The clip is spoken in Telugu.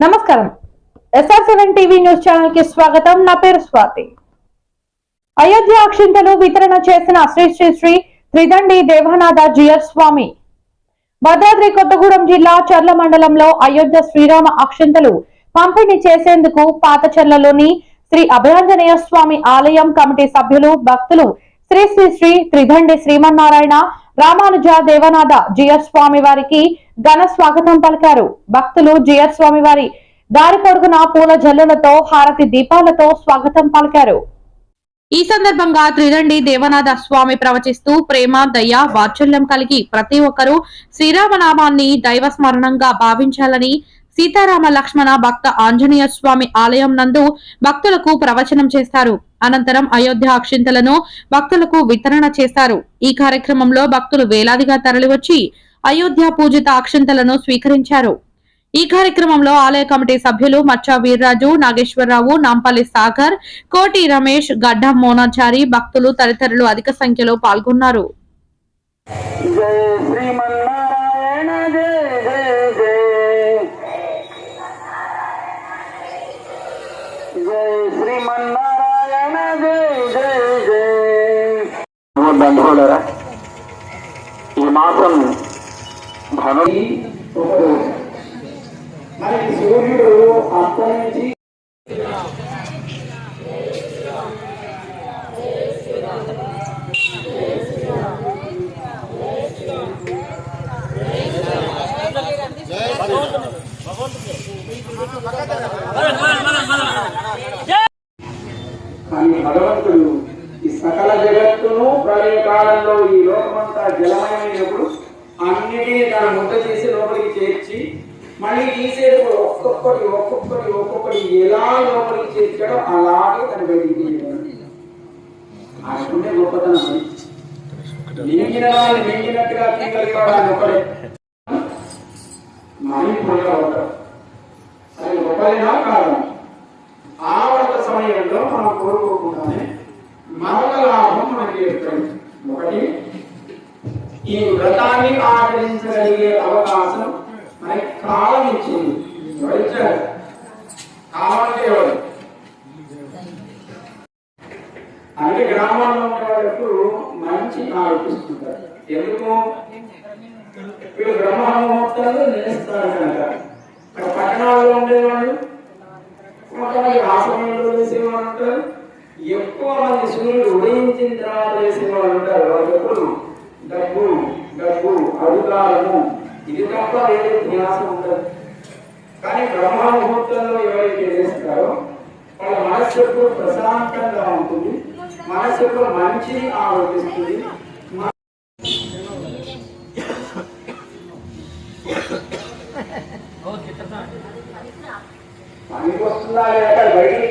నమస్కారం. ఎస్ఆర్ సెవెన్ టీవీ న్యూస్ ఛానల్కి స్వాగతం. నా పేరు స్వాతి. అయోధ్య అక్షింతలు వితరణ చేసిన శ్రీ శ్రీ శ్రీ త్రిదండి దేవనాథ జియర్ స్వామి. భద్రాద్రి కొత్తగూడెం జిల్లా చర్ల మండలంలో అయోధ్య శ్రీరామ అక్షింతలు పంపిణీ చేసేందుకు పాతచర్లలోని శ్రీ అభయాంజనేయ స్వామి ఆలయం కమిటీ సభ్యులు భక్తులు శ్రీ శ్రీ శ్రీ త్రిదండి శ్రీమన్నారాయణ రామానుజ దేవనాథ జియర్ స్వామి వారికి ఘన స్వాగతం పలికారు. భక్తులు జియర్ స్వామి వారి దారి పొడుగున పూల జల్లులతో హారతి దీపాలతో స్వాగతం పలికారు. ఈ సందర్భంగా త్రిదండి దేవనాథ స్వామి ప్రవచిస్తూ ప్రేమ దయ వాత్సల్యం కలిగి ప్రతి ఒక్కరూ శ్రీరామనామాన్ని దైవ స్మరణంగా భావించాలని సీతారామ లక్ష్మణ భక్త ఆంజనేయ స్వామి ఆలయం నందు భక్తులకు ప్రవచనం చేస్తారు. అనంతరం అయోధ్య అక్షింతలను భక్తులకు వితరణ చేస్తారు. ఈ కార్యక్రమంలో భక్తులు వేలాదిగా తరలివచ్చి అయోధ్య పూజిత అక్షింతలను స్వీకరించారు. ఈ కార్యక్రమంలో ఆలయ కమిటీ సభ్యులు మచ్చా వీర్రాజు నాగేశ్వరరావు నాంపల్లి సాగర్ కోటి రమేష్ గడ్డ మోనాచారి భక్తులు తదితరులు అధిక సంఖ్యలో పాల్గొన్నారు. జయ శ్రీమన్నారాయణ జయ జయ జయ బంధువులరా ఈ మాసం ధను మనకి సూర్యుడు అస్తమించి కానీ భగవంతుడు భగవంతుడు. ఈ సకల జగత్తును ప్రళయకాలంలో ఈ లోకమంతా జలమయమైనప్పుడు అన్నిటినీ తన ముద్ద చేసి లోపలికి చేర్చి మళ్ళీ తీసేటప్పుడు ఒక్కొక్కటి ఒక్కొక్కటి ఒక్కొక్కటి ఎలా లోపలికి చేర్చాడో అలాగే తన బయటికి తీయగలడు అనుకుంటే గొప్పతనం మింగిన వాళ్ళు మింగినట్టుగా తీయగలిగాడు ఆయన ఒకడే. మణిపూర్గా ఉంటాడు. అది ఒకరినా కాదు. ఆ వ్రత సమయంలో మనం కోరుకో లాభం ఒకటి ఈ వ్రతాన్ని ఆచరించగలిగే అవకాశం మనకి కాలం ఇచ్చింది. ఎవరిచ్చారు కాలం అంటే ఎవరు? అంటే గ్రామాల్లో ఉన్న మంచి ఆలోచిస్తుంటారు. ఎందుకు? వీళ్ళు బ్రహ్మ ముహూర్తాలు నిలుస్తారు కనుక. ఇక్కడ పట్టణాల్లో ఉండేవాళ్ళు కొంతమంది ఆ చేసేవాళ్ళు ఉంటారు. ఎక్కువ మంది సూర్యుడు ఉదయించిన తర్వాత వేసేవాళ్ళు ఉంటారు. వాళ్ళు ఎప్పుడు? డబ్బు డబ్బు అధికారము. ఇది తప్ప వేరే ధ్యాసం ఉండదు. కానీ బ్రహ్మ ముహూర్తంలో ఎవరైతే వేస్తారో వాళ్ళ మనస్సు ఎప్పుడు ప్రశాంతంగా ఉంటుంది. మనస్సు ఎప్పుడు మంచి ఆలోచిస్తుంది. పనికి వస్తుందా లేక బయటికి